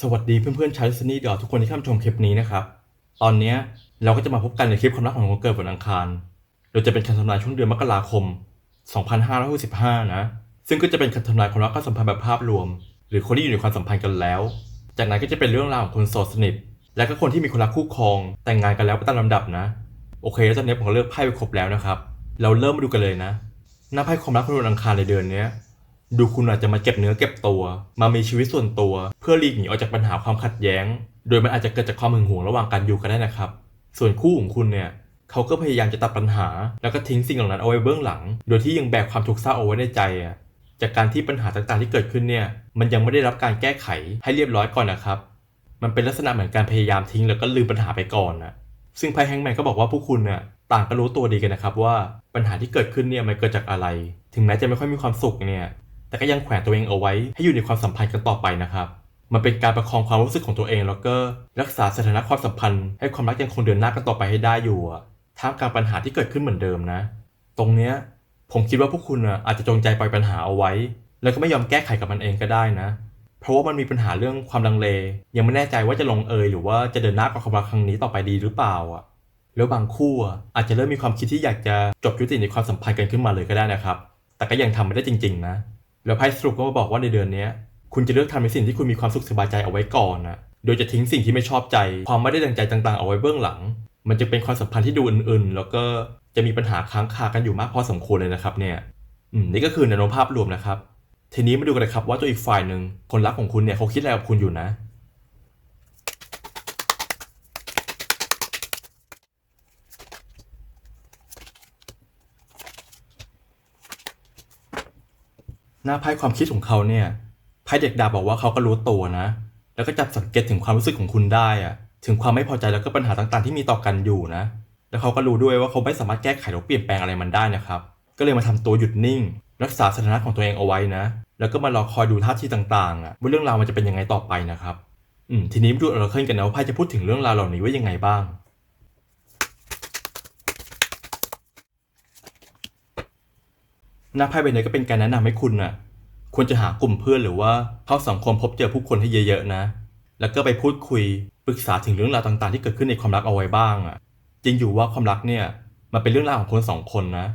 สวัสดีเพื่อนๆชาวลิสนี่เดี๋ยวทุกคนที่เข้ามาชมคลิปนี้นะครับ ตอนนี้เราก็จะมาพบกันในคลิปความรักของคนเกิดวันอังคาร โดยจะเป็นคำทำนายช่วงเดือนมกราคม 2565 นะ ซึ่งก็จะเป็นคำทำนายความรักความสัมพันธ์แบบภาพรวม หรือคนที่อยู่ในความสัมพันธ์กันแล้ว จากนั้นก็จะเป็นเรื่องราวของคนโสดสนิท และก็คนที่มีคนรักคู่ครอง แต่งงานกันแล้วไปตามลำดับนะ โอเคแล้วตอนนี้ผมก็เลือกไพ่ไปครบแล้วนะครับ เราเริ่มมาดูกันเลยนะ หน้าไพ่ความรักคนวันอังคารในเดือนนี้ ดูคุณอาจจะมาเก็บเนื้อเก็บตัว มามีชีวิตส่วนตัว เพื่อหลีกหนีออกจากปัญหาความขัดแย้ง โดยมันอาจจะเกิดจากความหึงหวงระหว่างกันอยู่ก็ได้นะครับ ส่วนคู่ของคุณเนี่ยเขาก็พยายามจะตัดปัญหา แล้วก็ทิ้งสิ่งเหล่านั้นเอาไว้เบื้องหลัง โดยที่ยังแบกความทุกข์เศร้าเอาไว้ในใจอะจากการที่ปัญหาต่างๆที่เกิดขึ้นเนี่ยมันยังไม่ได้รับการแก้ไขให้เรียบร้อยก่อนนะครับ มันเป็นลักษณะเหมือนการพยายามทิ้งแล้วก็ลืมปัญหาไปก่อนนะซึ่งไพ่แฮงแมนก็บอกว่าพวกคุณน่ะต่างก็รู้ตัวดีกันนะครับว่าปัญหาที่เกิดขึ้นเนี่ยมันเกิดจากอะไร ถึงแม้จะไม่ค่อยมีความสุขเนี่ย แต่ก็ยังแขวนตัวเองเอาไว้ ให้อยู่ในความสัมพันธ์กันต่อไปนะครับ มันเป็นการประคองความรู้สึกของตัวเองแล้วก็รักษาสถานะความสัมพันธ์ ให้ความรักยังคงเดินหน้ากันต่อไปให้ได้อยู่ท่ามกลางปัญหาที่เกิดขึ้นเหมือนเดิมนะ ตรงเนี้ยผมคิดว่าพวกคุณอาจจะจงใจปล่อยปัญหาเอาไว้ แล้วก็ไม่ยอมแก้ไขกับมันเองก็ได้นะ เพราะว่ามันมีปัญหาเรื่องความลังเล ยังไม่แน่ใจว่าจะลงเอยหรือว่าจะเดินหน้ากับความรักครั้งนี้ต่อไปดีหรือเปล่าอะแล้วบางคู่อะอาจจะเริ่มมีความคิดที่อยากจะจบยุติในความสัมพันธ์กันขึ้นมาเลยก็ได้นะครับ แต่ก็ยังทำไม่ได้จริง ๆ นะ แล้วไพ่สรุปก็มาบอกว่าในเดือนนี้คุณจะเลือกทำในสิ่งที่คุณมีความสุขสบายใจเอาไว้ก่อนนะโดยจะทิ้งสิ่งที่ไม่ชอบใจ ความไม่ได้ดังใจต่างๆ เอาไว้เบื้องหลัง มันจะเป็นความสัมพันธ์ที่ดูอื่นๆ แล้วก็จะมีปัญหาค้างคากันอยู่มากพอสมควรเลยนะครับเนี่ยอืมนี่ก็คือแนวโน้มภาพรวมนะครับ ทีนี้มาดูกันนะครับว่าตัวอีกฝ่ายหนึ่งคนรักของคุณเนี่ยเขาคิดอะไรกับคุณอยู่นะ หน้าไพ่ความคิดของเขาเนี่ยไพ่เด็กดาบบอกว่าเขาก็รู้ตัวนะ แล้วก็จับสังเกตถึงความรู้สึกของคุณได้อะถึงความไม่พอใจแล้วก็ปัญหาต่างๆ ที่มีต่อกันอยู่นะ แล้วเขาก็รู้ด้วยว่าเขาไม่สามารถแก้ไขหรือเปลี่ยนแปลงอะไรมันได้นะครับ ก็เลยมาทำตัวหยุดนิ่ง รักษาสถานะของตัวเองเอาไว้นะ แล้วก็มารอคอยดูท่าทีต่างๆอะว่าเรื่องราวมันจะเป็นยังไงต่อไปนะครับ อืมทีนี้มาดูอราเคิลกันนะว่าไพ่จะพูดถึงเรื่องราวเหล่านี้ว่ายังไงบ้าง หน้าไพ่ใบนี้ก็เป็นการแนะนำให้คุณน่ะควรจะหากลุ่มเพื่อนหรือว่าเข้าสังคมพบเจอผู้คนให้เยอะๆนะ แล้วก็ไปพูดคุยปรึกษาถึงเรื่องราวต่างๆ ที่เกิดขึ้นในความรักเอาไว้บ้างอะจริงอยู่ว่าความรักเนี่ยมันเป็นเรื่องราวของคนสองคนนะ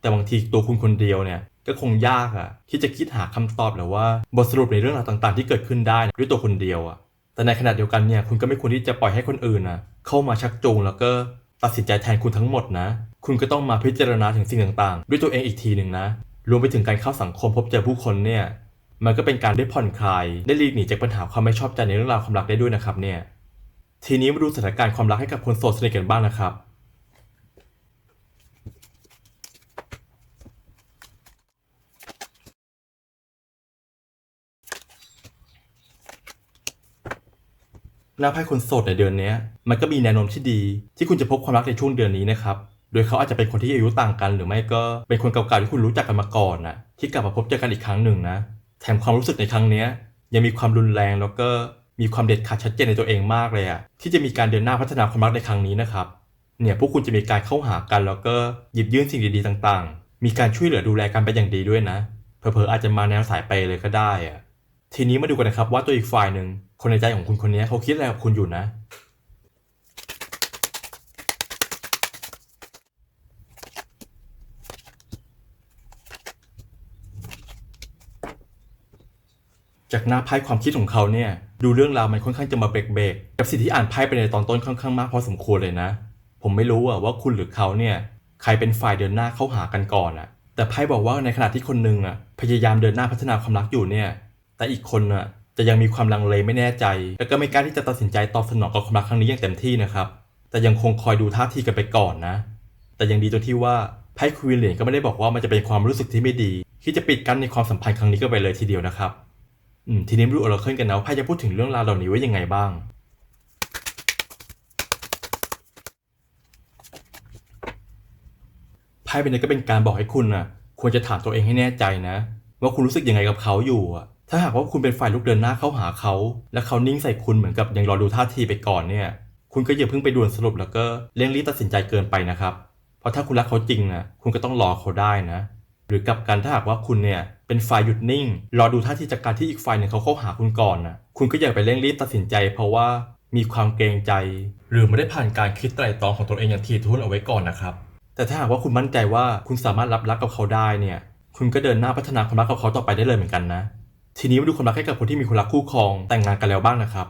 แต่บางทีตัวคุณคนเดียวเนี่ยก็คงยากอะที่จะคิดหาคำตอบหรือว่าบทสรุปในเรื่องราวต่างๆ ที่เกิดขึ้นได้ด้วยตัวคนเดียวอะแต่ในขณะเดียวกันเนี่ยคุณก็ไม่ควรที่จะปล่อยให้คนอื่นนะเข้ามาชักจูงแล้วก็ตัดสินใจแทนคุณทั้งหมดนะ คุณก็ต้องมาพิจารณาถึงสิ่งต่างๆ ด้วยตัวเองอีกทีหนึ่งนะ รวมไปถึงการเข้าสังคมพบเจอผู้คนเนี่ย มันก็เป็นการได้ผ่อนคลาย ได้หลีกหนีจากปัญหาความไม่ชอบใจในเรื่องราวความรักได้ด้วยนะครับเนี่ย ทีนี้มาดูสถานการณ์ความรักให้กับคนโสดสนิทกันบ้างนะครับ หน้าไพ่คนโสดในเดือนนี้มันก็มีแนวโน้มที่ดี ที่คุณจะพบความรักในช่วงเดือนนี้นะครับ โดยเขาอาจจะเป็นคนที่อายุต่างกัน หรือไม่ก็เป็นคนเก่าๆที่คุณรู้จักกันมาก่อนนะที่กลับมาพบเจอกันอีกครั้งหนึ่งนะ แถมความรู้สึกในครั้งเนี้ยยังมีความรุนแรงแล้วก็มีความเด็ดขาดชัดเจนในตัวเองมากเลยอะที่จะมีการเดินหน้าพัฒนาความรักในครั้งนี้นะครับเนี่ยพวกคุณจะมีการเข้าหากันแล้วก็หยิบยื่นสิ่งดีๆต่างๆ มีการช่วยเหลือดูแลกันเป็นอย่างดีด้วยนะเผลอๆอาจจะมาแนวสายเปเลยก็ได้อะทีนี้มาดูกันนะครับว่าตัวอีกฝ่ายหนึ่งคนในใจของคุณคนนี้เขาคิดอะไรกับคุณอยู่นะ จากหน้าไพ่ความคิดของเขาเนี่ยดูเรื่องราวมันค่อนข้างจะมาเบรกเบรกๆกับสิ่งที่อ่านไพ่ไปในตอนต้นค่อนข้างมากพอสมควรเลยนะ ผมไม่รู้อะว่าคุณหรือเขาเนี่ยใครเป็นฝ่ายเดินหน้าเข้าหากันก่อนอะแต่ไพ่บอกว่าในขณะที่คนหนึงอะพยายามเดินหน้าพัฒนาความรักอยู่เนี่ยแต่อีกคนน่ะจะยังมีความลังเลไม่แน่ใจ แล้วก็ไม่กล้าที่จะตัดสินใจตอบสนองกับความรักครั้งนี้อย่างเต็มที่นะครับแต่ยังคงคอยดูท่าทีกันไปก่อนนะ แต่ยังดีตรงที่ว่าไพ่ควีนเหรียญก็ไม่ได้บอกว่ามันจะเป็นความรู้สึกที่ไม่ดีที่จะปิดกั้นในความสัมพันธ์ครั้งนี้ก็ไปเลยทีเดียวนะครับ ทีนี้มาดูอราเคิลกันนะว่าไพ่จะพูดถึงเรื่องราวเหล่านี้ไว้ยังไงบ้าง ไพ่เป็นนี้ก็เป็นการบอกให้คุณน่ะควรจะถามตัวเองให้แน่ใจนะ ว่าคุณรู้สึกยังไงกับเขาอยู่อะถ้าหากว่าคุณเป็นฝ่ายลุกเดินหน้าเข้าหาเขา และเขานิ่งใส่คุณเหมือนกับยังรอดูท่าทีไปก่อนเนี่ย คุณก็อย่าเพิ่งไปด่วนสรุปแล้วก็เร่งรีบตัดสินใจเกินไปนะครับ เพราะถ้าคุณรักเขาจริงนะคุณก็ต้องรอเขาได้นะ หรือกับกันถ้าหากว่าคุณเนี่ยเป็นฝ่ายหยุดนิ่ง รอดูท่าทีจากการที่อีกฝ่ายหนึ่งเขาเข้าหาคุณก่อนนะคุณก็อย่าไปเร่งรีบตัดสินใจ เพราะว่ามีความเกรงใจ หรือไม่ได้ผ่านการคิดไตร่ตรองของตนเองอย่างถี่ถ้วนเอาไว้ก่อนนะครับ แต่ถ้าหากว่าคุณมั่นใจว่าคุณสามารถรับรักกับเขาได้เนี่ย คุณก็เดินหน้าพัฒนาความรักกับเขาต่อไปได้เลยเหมือนกันนะ ทีนี้มาดูความรักให้กับคนที่มีคนรักคู่ครองแต่งงานกันแล้วบ้างนะครับ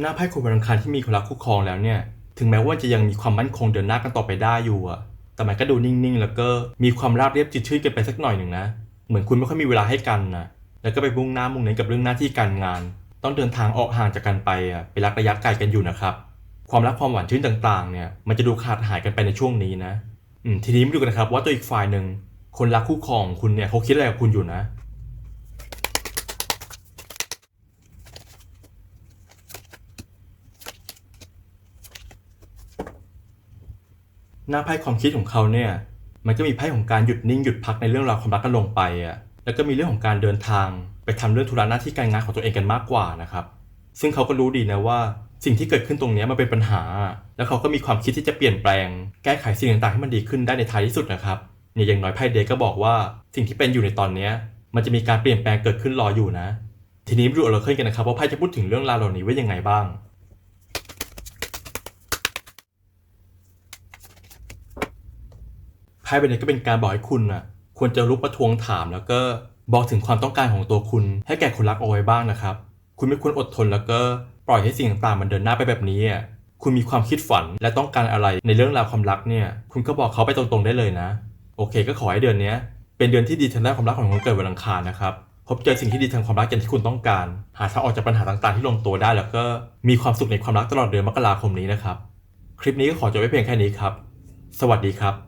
หน้าไพ่คนวันอังคารที่มีคนรักคู่ครองแล้วเนี่ย ถึงแม้ว่าจะยังมีความมั่นคงเดินหน้ากันต่อไปได้อยู่อะแต่มันก็ดูนิ่งๆ แล้วก็มีความราบเรียบจืดชืดเกันไปสักหน่อยหนึ่งนะ เหมือนคุณไม่ค่อยมีเวลาให้กันนะ แล้วก็ไปมุ่งหน้ามุ่งเน้นกับเรื่องหน้าที่การงาน ต้องเดินทางออกห่างจากกันไปอะไปรักระยะไกลกันอยู่นะครับ ความรักความหวานชื่นต่างๆ เนี่ย มันจะดูขาดหายกันไปในช่วงนี้นะ อืม ทีนี้มาดูกันนะครับว่าตัวอีกฝ่ายหนึ่งคนรักคู่ครองของคุณเนี่ยเขาคิดอะไรกับคุณอยู่นะ หน้าไพ่ความคิดของเขาเนี่ย มันก็มีไพ่ของการหยุดนิ่งหยุดพักในเรื่องราวความรักกันลงไปอะแล้วก็มีเรื่องของการเดินทาง ไปทำเรื่องธุระหน้าที่การงานของตัวเองกันมากกว่านะครับ ซึ่งเขาก็รู้ดีนะว่าสิ่งที่เกิดขึ้นตรงนี้มันเป็นปัญหา แล้วเขาก็มีความคิดที่จะเปลี่ยนแปลง แก้ไขสิ่งต่างๆให้มันดีขึ้นได้ในท้ายที่สุดนะครับเนี่ยอย่างน้อยไพ่เดก็บอกว่าสิ่งที่เป็นอยู่ในตอนนี้มันจะมีการเปลี่ยนแปลงเกิดขึ้นรออยู่นะ ทีนี้มาดูออราเคิลกันนะครับว่าไพ่จะพูดถึงเรื่องราวเหล่านี้ไว้ยังไงบ้าง ไพ่ใบนี้ก็เป็นการบอกให้คุณน่ะควรจะลุกมาทวงถาม แล้วก็บอกถึงความต้องการของตัวคุณ ให้แก่คนรักเอาไว้บ้างนะครับ คุณไม่ควรอดทนแล้วก็ปล่อยให้สิ่งต่างๆมันเดินหน้าไปแบบนี้อะคุณมีความคิดฝันและต้องการอะไรในเรื่องราวความรักเนี่ย คุณก็บอกเขาไปตรงๆได้เลยนะ โอเค ก็ขอให้เดือนนี้เป็นเดือนที่ดีทางด้านความรักของคนเกิดวันอังคารนะครับพบเจอสิ่งที่ดีทางความรักอย่างที่คุณต้องการ หาทางออกจากปัญหาต่างๆที่ลงตัวได้ แล้วก็มีความสุขในความรักตลอดเดือนมกราคมนี้นะครับ คลิปนี้ก็ขอจบไว้เพียงแค่นี้ครับ สวัสดีครับ